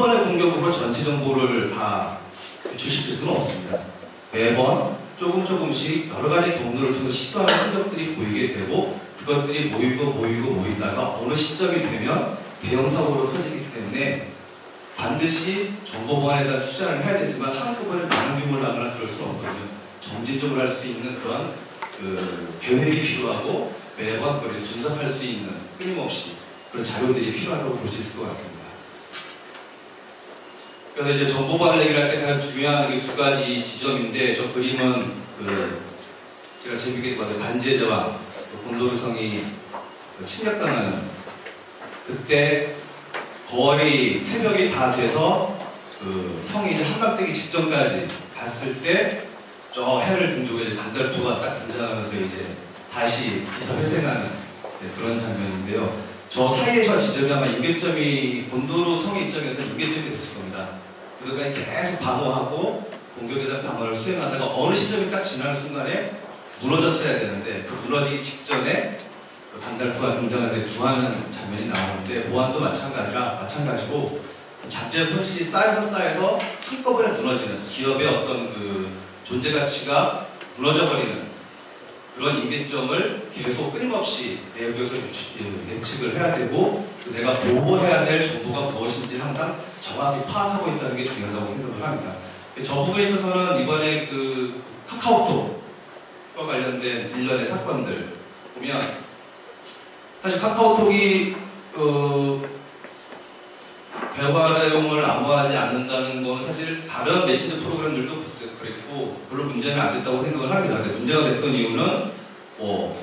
번의 공격으로 전체 정보를 다 유출시킬 수는 없습니다. 매번 조금 조금씩 여러 가지 경로를 통해 시도하는 흔적들이 보이게 되고 그것들이 모이고 모이고 모이다가 어느 시점이 되면 대형 사고로 터지기 때문에 반드시 정보 보안에 대한 투자를 해야 되지만 한꺼번에 많은 규모를 하거나 그럴 수는 없거든요. 점진적으로 할 수 있는 그런 그 계획이 필요하고 매번 그걸 분석할 수 있는 끊임없이 그런 자료들이 필요하다고 볼 수 있을 것 같습니다. 그래서 이제 정보 얘기를 할 때 가장 중요한 게 두 가지 지점인데 저 그림은 그 제가 재밌게 봤는데 반제자와 곤도르성이 침략당하는 그때 거의 새벽이 다 돼서 그 성이 이제 한강되기 직전까지 갔을 때 저 해를 등지고 이제 간달프가 딱 등장하면서 이제 다시 기사 회생하는 네, 그런 장면인데요. 저 사이에서 지점이 아마 인계점이 곤도르 성의 입장에서 인계점이 됐을 겁니다. 그동안 계속 방어하고 공격에 대한 방어를 수행하다가 어느 시점이 딱 지나는 순간에 무너졌어야 되는데 그 무너지기 직전에 그 간달프가 등장해서 구하는 장면이 나오는데 보안도 마찬가지라 마찬가지고 잠재 손실이 쌓여서 쌓여서 한꺼번에 무너지는 기업의 어떤 그 존재 가치가 무너져 버리는 그런 임계점을 계속 끊임없이 내부에서 예측을 해야 되고 그 내가 보호해야 될 정보가 무엇인지 항상 정확히 파악하고 있다는 게 중요하다고 생각을 합니다. 저 부분에 있어서는 이번에 그 카카오톡과 관련된 일련의 사건들 보면 사실 카카오톡이 어, 대화 내용을 암호하지 않는다는 건 사실 다른 메신저 프로그램들도 그랬고 별로 문제는 안 됐다고 생각을 합니다. 근데 문제가 됐던 이유는 뭐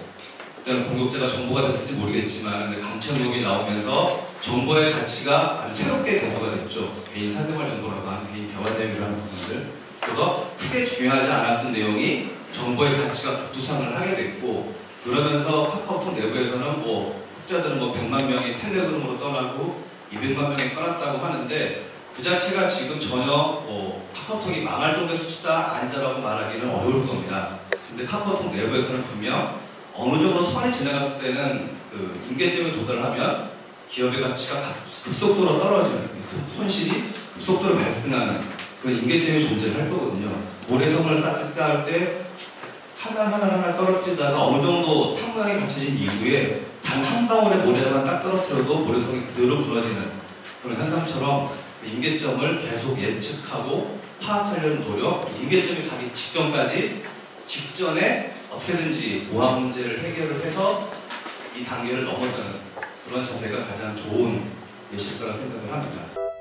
일단 공격자가 정보가 됐을지 모르겠지만 감청용이 나오면서 정보의 가치가 아주 새롭게 대두가 됐죠. 개인 사생활 정보라고 하는 개인 대화 내용이라는 부분들. 그래서 크게 중요하지 않았던 내용이 정보의 가치가 급부상을 하게 됐고 그러면서 카카오톡 내부에서는 뭐 혹자들은 뭐 100만 명이 텔레그램으로 떠나고 200만 명이 떠났다고 하는데 그 자체가 지금 전혀 뭐 카카오톡이 망할 정도의 수치다 아니다라고 말하기는 어려울 겁니다. 근데 카카오톡 내부에서는 분명 어느 정도 선이 지나갔을 때는 그 임계점에 도달하면 기업의 가치가 급속도로 떨어지는 손실이 급속도로 발생하는 그 임계점이 존재를 할 거거든요. 모래성을 쌓을 때 하나 하나 하나 떨어뜨리다가 어느 정도 탄광이 갖춰진 이후에 단 한 방울의 모래만 딱 떨어뜨려도 모래성이 그대로 무너지는 그런 현상처럼 임계점을 계속 예측하고 파악하려는 노력, 임계점이 가기 직전까지 직전에 어떻게든지 보안 문제를 해결을 해서 이 단계를 넘어서는 그런 자세가 가장 좋은 예시일 거라 생각을 합니다.